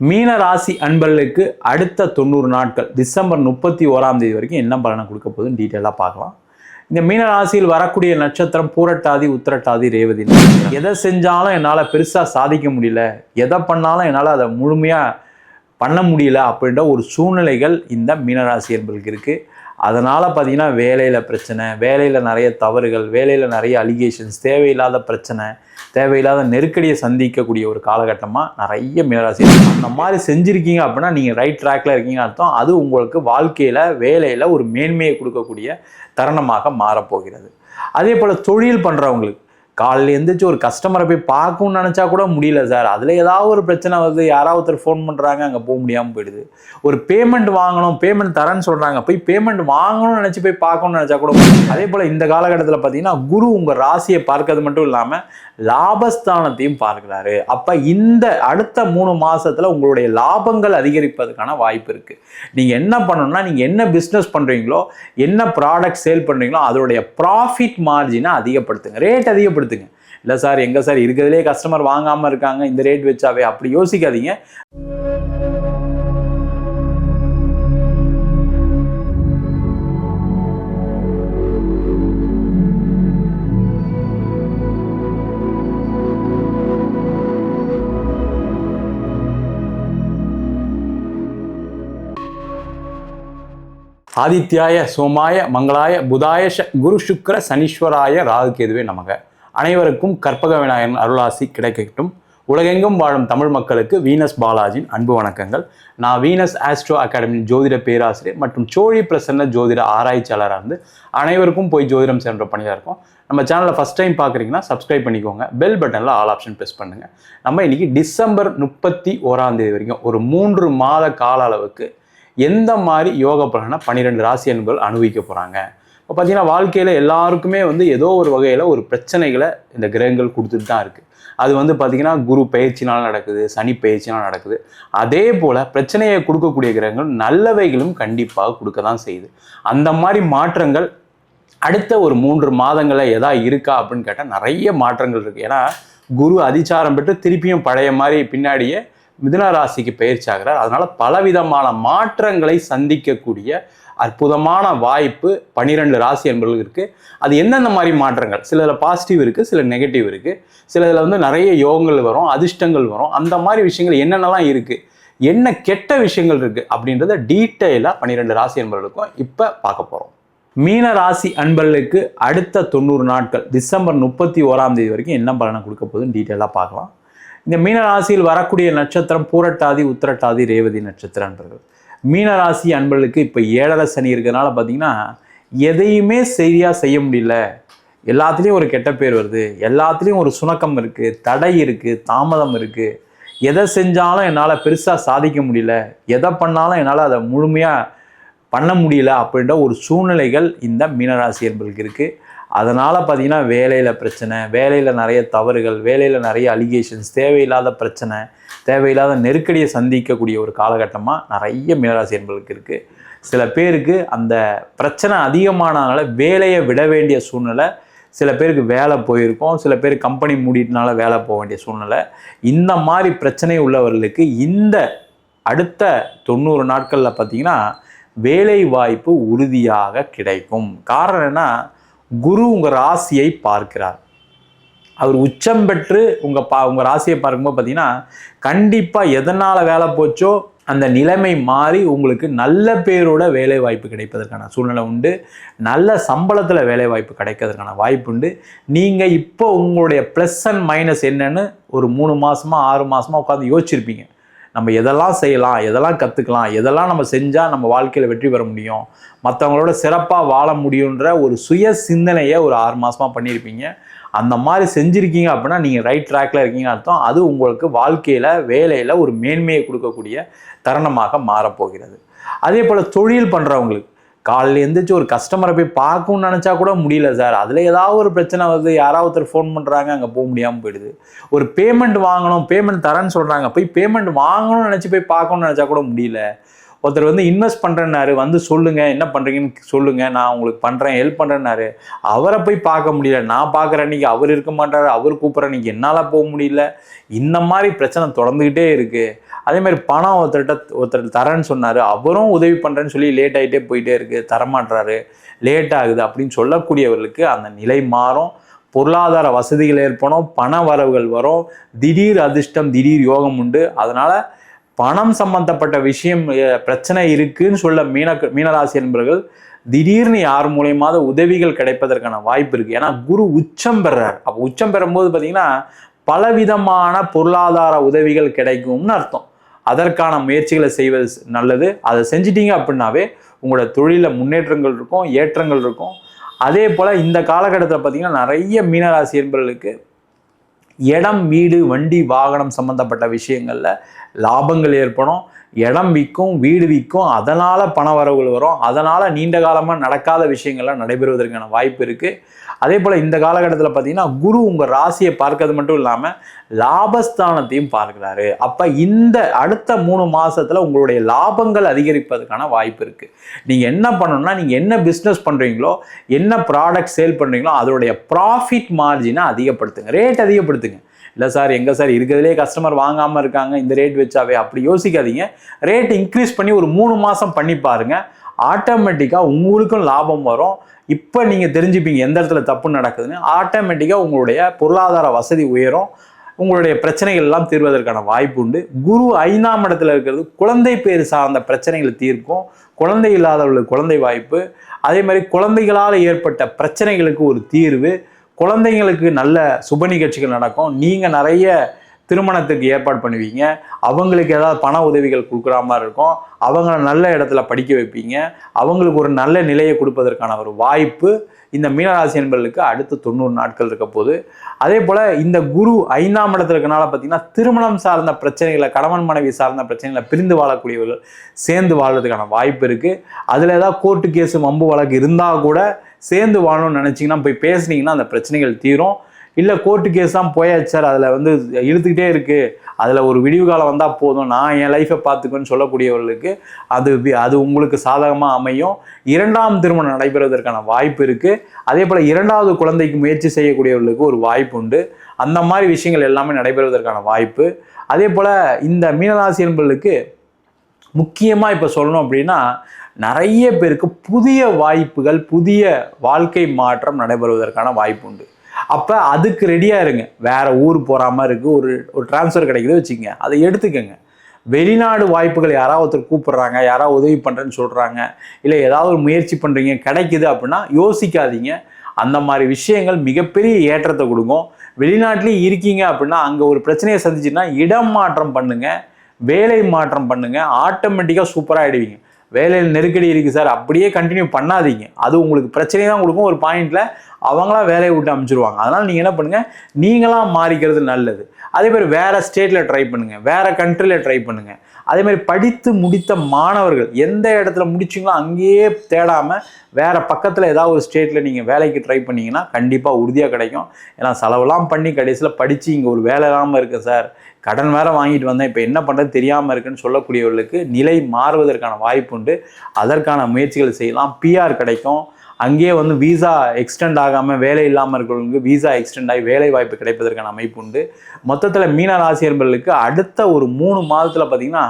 மீன ராசி அன்பர்களுக்கு அடுத்த தொண்ணூறு நாட்கள் டிசம்பர் முப்பத்தி ஓராம் தேதி வரைக்கும் என்ன பலனை கொடுக்க போகுதுன்னு டீட்டெயிலாக பார்க்கலாம். இந்த மீன ராசியில் வரக்கூடிய நட்சத்திரம் பூரட்டாதி உத்திரட்டாதி ரேவதி. எதை செஞ்சாலும் என்னால் பெருசாக சாதிக்க முடியல. எதை பண்ணாலும் என்னால் அதை முழுமையாக பண்ண முடியல அப்படின்ற ஒரு சூழ்நிலைகள் இந்த மீனராசி என்பர்களுக்கு இருக்குது அதனால் பார்த்தீங்கன்னா வேலையில் பிரச்சனை வேலையில் நிறைய தவறுகள் வேலையில் நிறைய அலிகேஷன்ஸ் தேவையில்லாத பிரச்சனை தேவையில்லாத நெருக்கடியை சந்திக்கக்கூடிய ஒரு காலகட்டமாக நிறைய மேலாசி அந்த மாதிரி செஞ்சுருக்கீங்க அப்படின்னா நீங்கள் ரைட் ட்ராக்ல இருக்கீங்க அர்த்தம். அது உங்களுக்கு வாழ்க்கையில் வேலையில் ஒரு மேன்மையை கொடுக்கக்கூடிய தருணமாக மாறப்போகிறது. அதே போல் தொழில் பண்ணுறவங்களுக்கு காலையில் எழுந்திரிச்சு ஒரு கஸ்டமரை போய் பார்க்கணும்னு நினச்சா கூட முடியல சார் அதில் ஏதாவது ஒரு பிரச்சனை வருது. யாராவது ஒருத்தர் ஃபோன் பண்ணுறாங்க அங்கே போக முடியாமல் போயிடுது. ஒரு பேமெண்ட் வாங்கணும் பேமெண்ட் தரேன்னு சொல்கிறாங்க போய் பேமெண்ட் வாங்கணும்னு நினச்சி போய் பார்க்கணும்னு நினச்சா கூட அதே போல் இந்த காலகட்டத்தில் பார்த்தீங்கன்னா குரு உங்கள் ராசியை பார்க்கறது மட்டும் இல்லாமல் லாபஸ்தானத்தையும் பார்க்குறாரு. அப்போ இந்த அடுத்த மூணு மாதத்தில் உங்களுடைய லாபங்கள் அதிகரிப்பதற்கான வாய்ப்பு இருக்குது நீங்கள் என்ன பண்ணணும்னா நீங்கள் என்ன பிஸ்னஸ் பண்ணுறீங்களோ என்ன ப்ராடக்ட் சேல் பண்ணுறீங்களோ அதோடைய ப்ராஃபிட் மார்ஜினை அதிகப்படுத்துங்க. ரேட் அதிகப்படுத்து அதிகப்படுத்துங்க இல்லை சார் எங்கே சார் இருக்கிறதுலே கஸ்டமர் வாங்காமல் இருக்காங்க இந்த ரேட் வச்சாவே? அப்படி யோசிக்காதீங்க. ஆதித்யாய சோமாய மங்களாய புதாய குரு சுக்கர சனீஸ்வராய ராகு கேதுவே நமக. அனைவருக்கும் கற்பக விநாயகன் அருளாசி கிடைக்கட்டும். உலகெங்கும் வாழும் தமிழ் மக்களுக்கு வீனஸ் பாலாஜியின் அன்பு வணக்கங்கள். நான் வீனஸ் ஆஸ்ட்ரோ அகாடமி ஜோதிட பேராசிரியர் மற்றும் சோழி பிரசன்ன ஜோதிட ஆராய்ச்சியாளராக இருந்து அனைவருக்கும் போய் ஜோதிடம் சென்ற பணியாக இருக்கும். நம்ம சேனலை ஃபஸ்ட் டைம் பார்க்குறீங்கன்னா சப்ஸ்கிரைப் பண்ணிக்கோங்க. பெல் பட்டனில் ஆல் ஆப்ஷன் ப்ரெஸ் பண்ணுங்கள் நம்ம இன்றைக்கி டிசம்பர் முப்பத்தி ஓராந்தேதி வரைக்கும் ஒரு மூன்று மாத கால அளவுக்கு எந்த மாதிரி யோக பலனை பன்னிரெண்டு ராசி அன்பர்கள் அனுபவிக்க போகிறாங்க இப்போ பார்த்தீங்கன்னா வாழ்க்கையில் எல்லாருக்குமே வந்து ஏதோ ஒரு வகையில் ஒரு பிரச்சனைகளை இந்த கிரகங்கள் கொடுத்துட்டு தான் இருக்குது அது வந்து பார்த்திங்கன்னா குரு பயிற்சினால் நடக்குது சனி பயிற்சினால் நடக்குது. அதே போல் பிரச்சனையை கொடுக்கக்கூடிய கிரகங்கள் நல்லவைகளும் கண்டிப்பாக கொடுக்க தான் செய்யுது. அந்த மாதிரி மாற்றங்கள் அடுத்த ஒரு மூன்று மாதங்களில் எதா இருக்கா அப்படின்னு கேட்டால் நிறைய மாற்றங்கள் இருக்குது ஏன்னா குரு அதிச்சாரம் பெற்று திருப்பியும் பழைய மாதிரி பின்னாடியே மிதுன ராசிக்கு பயிற்சி ஆகிறார். அதனால பலவிதமான மாற்றங்களை சந்திக்கக்கூடிய அற்புதமான வாய்ப்பு பன்னிரெண்டு ராசி என்பவர்களுக்கு இருக்குது அது எந்தெந்த மாதிரி மாற்றங்கள்? சிலதில் பாசிட்டிவ் இருக்குது சில நெகட்டிவ் இருக்குது சிலதில் வந்து நிறைய யோகங்கள் வரும் அதிர்ஷ்டங்கள் வரும். அந்த மாதிரி விஷயங்கள் என்னென்னலாம் இருக்குது என்ன கெட்ட விஷயங்கள் இருக்குது அப்படின்றத டீட்டெயிலாக பன்னிரெண்டு ராசி என்பவர்களுக்கும் இப்போ பார்க்க போகிறோம் மீன ராசி அன்பர்களுக்கு அடுத்த தொண்ணூறு நாட்கள் டிசம்பர் முப்பத்தி ஓராம் தேதி வரைக்கும் என்ன பலனை கொடுக்க போகுதுன்னு டீட்டெயிலாக பார்க்கலாம். இந்த மீனராசியில் வரக்கூடிய நட்சத்திரம் பூரட்டாதி உத்திரட்டாதி ரேவதி நட்சத்திரம் அன்பர்கள். மீனராசி அன்பர்களுக்கு இப்போ ஏழரை சனி இருக்கிறதுனால பார்த்தீங்கன்னா எதையுமே சரியாக செய்ய முடியல. எல்லாத்துலேயும் ஒரு கெட்ட பேர் வருது. எல்லாத்துலேயும் ஒரு சுணக்கம் இருக்குது தடை இருக்குது தாமதம் இருக்குது எதை செஞ்சாலும் என்னால் பெருசாக சாதிக்க முடியல. எதை பண்ணாலும் என்னால் அதை முழுமையாக பண்ண முடியல அப்படின்ற ஒரு சூழ்நிலைகள் இந்த மீனராசி என்பர்களுக்கு இருக்குது அதனால் பார்த்தீங்கன்னா வேலையில் பிரச்சனை வேலையில் நிறைய தவறுகள் வேலையில் நிறைய அலிகேஷன்ஸ் தேவையில்லாத பிரச்சனை தேவையில்லாத நெருக்கடியை சந்திக்கக்கூடிய ஒரு காலகட்டமாக நிறைய மீனராசி என்பர்களுக்கு இருக்குது சில பேருக்கு அந்த பிரச்சனை அதிகமானதுனால வேலையை விட வேண்டிய சூழ்நிலை சில பேருக்கு வேலை போயிருக்கும் சில பேர் கம்பெனி மூடிட்டனால வேலை போக வேண்டிய சூழ்நிலை. இந்த மாதிரி பிரச்சனை உள்ளவர்களுக்கு இந்த அடுத்த தொண்ணூறு நாட்களில் பார்த்தீங்கன்னா வேலை வாய்ப்பு உறுதியாக கிடைக்கும். காரணம் என்ன குரு உங்கள் ராசியை பார்க்கிறார். அவர் உச்சம் பெற்று உங்கள் பா உங்கள் ராசியை பார்க்கும்போது பார்த்தீங்கன்னா கண்டிப்பாக எதனால் வேலை போச்சோ அந்த நிலைமை மாறி உங்களுக்கு நல்ல பேரோட வேலை வாய்ப்பு கிடைப்பதற்கான சூழ்நிலை உண்டு. நல்ல சம்பளத்தில் வேலை வாய்ப்பு கிடைக்கிறதுக்கான வாய்ப்பு உண்டு. நீங்கள் இப்போ உங்களுடைய ப்ளஸ் அண்ட் மைனஸ் என்னன்னு ஒரு மூணு மாதமாக ஆறு மாதமாக உட்காந்து யோசிச்சிருப்பீங்க. நம்ம எதெல்லாம் செய்யலாம் எதெல்லாம் கற்றுக்கலாம் எதெல்லாம் நம்ம செஞ்சால் நம்ம வாழ்க்கையில் வெற்றி பெற முடியும் மற்றவங்களோட சிறப்பாக வாழ முடியுன்ற ஒரு சுய சிந்தனையை ஒரு ஆறு மாதமாக பண்ணியிருப்பீங்க. அந்த மாதிரி செஞ்சுருக்கீங்க அப்படின்னா நீங்கள் ரைட் ட்ராக்ல இருக்கீங்க அர்த்தம். அது உங்களுக்கு வாழ்க்கையில் வேலையில் ஒரு மேன்மையை கொடுக்கக்கூடிய தருணமாக மாறப்போகிறது. அதே போல் தொழில் பண்ணுறவங்களுக்கு காலையில் எந்திரிச்சு ஒரு கஸ்டமரை போய் பார்க்கணும்னு நினச்சா கூட முடியல சார் அதில் ஏதாவது ஒரு பிரச்சனை வருது. யாராவது ஒருத்தர் ஃபோன் பண்ணுறாங்க அங்கே போக முடியாமல் போயிடுது. ஒரு பேமெண்ட் வாங்கணும் பேமெண்ட் தரேன்னு சொல்கிறாங்க போய் பேமெண்ட் வாங்கணும்னு நினச்சி போய் பார்க்கணும்னு நினச்சா கூட முடியல. ஒருத்தர் வந்து இன்வெஸ்ட் பண்ணுறேன்னாரு வந்து சொல்லுங்க என்ன பண்ணுறீங்கன்னு சொல்லுங்க நான் உங்களுக்கு பண்ணுறேன் ஹெல்ப் பண்ணுறேன்னாரு அவரை போய் பார்க்க முடியல. நான் பார்க்குற அன்னைக்கு அவர் இருக்க மாட்டார் அவர் கூப்பிட்ற அன்னைக்கு என்னால் போக முடியல. இந்த மாதிரி பிரச்சனை தொடர்ந்துக்கிட்டே இருக்குது அதே மாதிரி பணம் ஒருத்தர்கிட்ட ஒருத்தர் தரேன்னு சொன்னார். அவரும் உதவி பண்ணுறேன்னு சொல்லி லேட் ஆகிட்டே போயிட்டே இருக்குது தரமாட்டுறாரு லேட் ஆகுது அப்படின்னு சொல்லக்கூடியவர்களுக்கு அந்த நிலை மாறும். பொருளாதார வசதிகள் ஏற்படும் பண வரவுகள் வரும். திடீர் அதிர்ஷ்டம் திடீர் யோகம் உண்டு. அதனால் பணம் சம்பந்தப்பட்ட விஷயம் பிரச்சனை இருக்குன்னு சொல்ல மீன மீனராசி என்பவர்கள் திடீர்னு யார் மூலியமாவது உதவிகள் கிடைப்பதற்கான வாய்ப்பு இருக்கு. ஏன்னா குரு உச்சம் பெறார். அப்போ உச்சம் பெறும்போது பார்த்தீங்கன்னா பலவிதமான பொருளாதார உதவிகள் கிடைக்கும்னு அர்த்தம். அதற்கான முயற்சிகளை செய்வது நல்லது. அதை செஞ்சிட்டீங்க அப்படின்னாவே உங்களோட தொழிலில் முன்னேற்றங்கள் இருக்கும் ஏற்றங்கள் இருக்கும். அதே போல் இந்த காலகட்டத்தில் பார்த்தீங்கன்னா நிறைய மீனராசி என்பவர்களுக்கு இடம் வீடு வண்டி வாகனம் சம்பந்தப்பட்ட விஷயங்களில் லாபங்கள் ஏற்படும் இடம் விற்கும் வீடு விற்கும் அதனால் பண வரவுகள் வரும். அதனால் நீண்ட காலமாக நடக்காத விஷயங்கள்லாம் நடைபெறுவதற்கான வாய்ப்பு இருக்குது அதே போல் இந்த காலகட்டத்தில் பார்த்தீங்கன்னா குரு உங்கள் ராசியை பார்க்கறது மட்டும் இல்லாமல் லாபஸ்தானத்தையும் பார்க்குறாரு. அப்போ இந்த அடுத்த மூணு மாதத்தில் உங்களுடைய லாபங்கள் அதிகரிப்பதற்கான வாய்ப்பு இருக்குது நீங்கள் என்ன பண்ணணும்னா நீங்கள் என்ன பிஸ்னஸ் பண்ணுறீங்களோ என்ன ப்ராடக்ட் சேல் பண்ணுறீங்களோ அதோடைய ப்ராஃபிட் மார்ஜினை அதிகப்படுத்துங்க. ரேட் அதிகப்படுத்துங்க. இல்லை சார் எங்கே சார் இருக்கிறதுலே கஸ்டமர் வாங்காமல் இருக்காங்க. இந்த ரேட் வச்சாவே அப்படி யோசிக்காதீங்க. ரேட் இன்க்ரீஸ் பண்ணி ஒரு மூணு மாதம் பண்ணி பாருங்கள் ஆட்டோமேட்டிக்காக உங்களுக்கும் லாபம் வரும். இப்போ நீங்கள் தெரிஞ்சுப்பீங்க எந்த இடத்துல தப்பு நடக்குதுன்னு. ஆட்டோமேட்டிக்காக உங்களுடைய பொருளாதார வசதி உயரும். உங்களுடைய பிரச்சனைகள் எல்லாம் தீர்வதற்கான வாய்ப்பு உண்டு. குரு ஐந்தாம் இடத்துல இருக்கிறது குழந்தை பேர் சார்ந்த பிரச்சனைகளை தீர்க்கும். குழந்தை இல்லாதவர்களுக்கு குழந்தை வாய்ப்பு. அதே மாதிரி குழந்தைகளால் ஏற்பட்ட பிரச்சனைகளுக்கு ஒரு தீர்வு. குழந்தைங்களுக்கு நல்ல சுப நிகழ்ச்சிகள் நடக்கும். நீங்கள் நிறைய திருமணத்துக்கு ஏற்பாடு பண்ணுவீங்க. அவங்களுக்கு ஏதாவது பண உதவிகள் கொடுக்குற மாதிரி இருக்கும். அவங்கள நல்ல இடத்துல படிக்க வைப்பீங்க. அவங்களுக்கு ஒரு நல்ல நிலையை கொடுப்பதற்கான ஒரு வாய்ப்பு இந்த மீனராசி என்பர்களுக்கு அடுத்த தொண்ணூறு நாட்கள் இருக்க போது அதே போல் இந்த குரு ஐந்தாம் இடத்துல இருக்கனால பார்த்தீங்கன்னா திருமணம் சார்ந்த பிரச்சனைகளை கணவன் மனைவி சார்ந்த பிரச்சனைகளை பிரிந்து வாழக்கூடியவர்கள் சேர்ந்து வாழ்றதுக்கான வாய்ப்பு இருக்குது அதில் ஏதாவது கோர்ட்டு கேஸு மம்பு வழக்கு இருந்தால் கூட சேர்ந்து வாழணும்னு நினச்சிங்கன்னா போய் பேசுனீங்கன்னா அந்த பிரச்சனைகள் தீரும். இல்லை கோர்ட்டு கேஸ் தான் போயாச்சு சார். அதில் வந்து இழுத்துக்கிட்டே இருக்குது அதில் ஒரு விடிவு காலம் வந்தால் போதும். நான் என் லைஃப்பை பார்த்துக்கன்னு சொல்லக்கூடியவர்களுக்கு அது அது உங்களுக்கு சாதகமாக அமையும். இரண்டாம் திருமணம் நடைபெறுவதற்கான வாய்ப்பு இருக்குது அதே போல் இரண்டாவது குழந்தைக்கு முயற்சி செய்யக்கூடியவர்களுக்கு ஒரு வாய்ப்பு உண்டு. அந்த மாதிரி விஷயங்கள் எல்லாமே நடைபெறுவதற்கான வாய்ப்பு. அதே போல் இந்த மீனராசி என்பவர்களுக்கு முக்கியமாக இப்போ சொல்லணும் அப்படின்னா நிறைய பேருக்கு புதிய வாய்ப்புகள் புதிய வாழ்க்கை மாற்றம் நடைபெறுவதற்கான வாய்ப்பு உண்டு. அப்போ அதுக்கு ரெடியாக இருங்க. வேறு ஊர் போகிற மாதிரி இருக்குது ஒரு ஒரு டிரான்ஸ்ஃபர் கிடைக்குது வச்சுக்கோங்க. அதை எடுத்துக்கோங்க. வெளிநாடு வாய்ப்புகள் யாராவது ஒருத்தர் கூப்பிடுறாங்க யாராவது உதவி பண்ணுறேன்னு சொல்கிறாங்க இல்லை ஏதாவது ஒரு முயற்சி பண்ணுறீங்க கிடைக்குது அப்படின்னா யோசிக்காதீங்க. அந்த மாதிரி விஷயங்கள் மிகப்பெரிய ஏற்றத்தை கொடுக்கும். வெளிநாட்டிலேயே இருக்கீங்க அப்படின்னா அங்கே ஒரு பிரச்சனையை சந்திச்சுன்னா இடம் மாற்றம் பண்ணுங்கள் வேலை மாற்றம் பண்ணுங்க ஆட்டோமேட்டிக்காக சூப்பராக ஆகிடுவீங்க வேலையில் நெருக்கடி இருக்குது சார் அப்படியே கண்டினியூ பண்ணாதீங்க. அது உங்களுக்கு பிரச்சனை தான் கொடுக்கும் ஒரு பாயிண்டில் அவங்களாம் வேலையை விட்டு அமைச்சிருவாங்க. அதனால் நீங்கள் என்ன பண்ணுங்கள் நீங்களாம் மாறிக்கிறது நல்லது. அதே மாதிரி வேறு ஸ்டேட்டில் ட்ரை பண்ணுங்கள் வேறு கண்ட்ரியில் ட்ரை பண்ணுங்கள் அதே மாதிரி படித்து முடித்த மாணவர்கள் எந்த இடத்துல முடிச்சிங்களோ அங்கேயே தேடாமல் வேறு பக்கத்தில் ஏதாவது ஒரு ஸ்டேட்டில் நீங்கள் வேலைக்கு ட்ரை பண்ணிங்கன்னா கண்டிப்பாக உறுதியாக கிடைக்கும். ஏன்னா செலவெல்லாம் பண்ணி கடைசியில் படித்து இங்கே ஒரு வேலை இல்லாமல் இருக்குது சார் கடன் வேறு வாங்கிட்டு வந்தேன். இப்போ என்ன பண்ணுறது தெரியாமல் இருக்குன்னு சொல்லக்கூடியவர்களுக்கு நிலை மாறுவதற்கான வாய்ப்பு உண்டு. அதற்கான முயற்சிகள் செய்யலாம். பிஆர் கிடைக்கும். அங்கேயே வந்து விசா எக்ஸ்டெண்ட் ஆகாமல் வேலை இல்லாமல் இருக்கிறவங்களுக்கு விசா எக்ஸ்டெண்ட் ஆகி வேலை வாய்ப்பு கிடைப்பதற்கான அமைப்பு உண்டு. மொத்தத்தில் மீன ராசியர்களுக்கு அடுத்த ஒரு மூணு மாதத்தில் பார்த்திங்கன்னா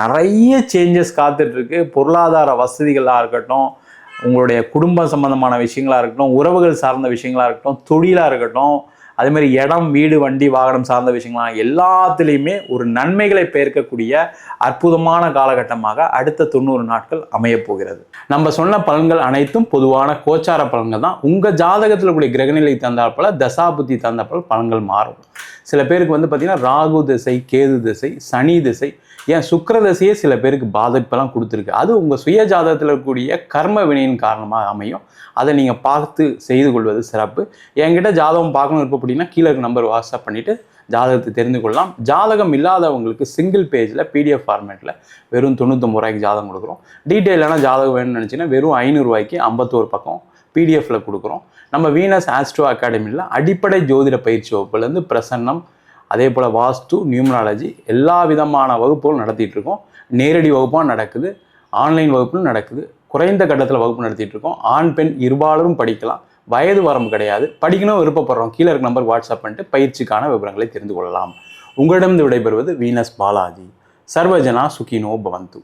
நிறைய சேஞ்சஸ் காத்துட்ருக்கு. பொருளாதார வசதிகளாக இருக்கட்டும் உங்களுடைய குடும்பம் சம்பந்தமான விஷயங்களாக இருக்கட்டும் உறவுகள் சார்ந்த விஷயங்களாக இருக்கட்டும் தொழிலாக இருக்கட்டும் அதே மாதிரி இடம் வீடு வண்டி வாகனம் சார்ந்த விஷயங்கள்லாம் எல்லாத்துலேயுமே ஒரு நன்மைகளை பெயர்க்கக்கூடிய அற்புதமான காலகட்டமாக அடுத்த தொண்ணூறு நாட்கள் அமையப் போகிறது நம்ம சொன்ன பலன்கள் அனைத்தும் பொதுவான கோச்சார பலன்கள் தான். உங்கள் ஜாதகத்தில் கூடிய கிரகநிலை தந்தாற்போல தசாபுத்தி தந்தாற்போல பலன்கள் மாறும். சில பேருக்கு வந்து பார்த்திங்கன்னா ராகு திசை கேது திசை சனி திசை. ஏன்? சுக்கிர திசையே சில பேருக்கு பாதிப்பெல்லாம் கொடுத்துருக்கு. அது உங்கள் சுய ஜாதகத்தில் இருக்கக்கூடிய கர்ம வினையின் காரணமாக அமையும். அதை நீங்கள் பார்த்து செய்து கொள்வது சிறப்பு. என்கிட்ட ஜாதகம் பார்க்கணும் இருப்போம் அப்படின்னா கீழே இருக்க நம்பர் வாட்ஸ்அப் பண்ணிவிட்டு ஜாதகத்தை தெரிந்து கொள்ளலாம். ஜாதகம் இல்லாதவங்களுக்கு சிங்கிள் பேஜில் பிடிஎஃப் ஃபார்மேட்டில் வெறும் தொண்ணூற்றம்பது ரூபாய்க்கு ஜாதகம் கொடுக்குறோம். டீட்டெயிலான ஜாதகம் வேணும்னு நினச்சிங்கன்னா வெறும் ஐநூறுரூவாய்க்கு ஐம்பத்தோரு பக்கம் பிடிஎஃப்பில் கொடுக்குறோம். நம்ம வீனஸ் ஆஸ்ட்ரோ அகாடமியில் அடிப்படை ஜோதிட பயிற்சி வகுப்புலேருந்து பிரசன்னம் அதே போல் வாஸ்து நியூமராலஜி எல்லா விதமான வகுப்புகளும் நடத்திட்டு இருக்கோம். நேரடி வகுப்பாக நடக்குது ஆன்லைன் வகுப்பும் நடக்குது. குறைந்த கட்டத்தில் வகுப்பு நடத்திட்டு இருக்கோம். ஆண் பெண் இருபாலரும் படிக்கலாம். வயது வரம்பு கிடையாது. படிக்கணும் விருப்பப்படுறோம். கீழே இருக்க நம்பர் வாட்ஸ்அப் பண்ணிட்டு பயிற்சிக்கான விவரங்களை தெரிந்து கொள்ளலாம். உங்களிடமிருந்து விடைபெறுவது வீனஸ் பாலாஜி சர்வஜனா சுகினோ பவந்து.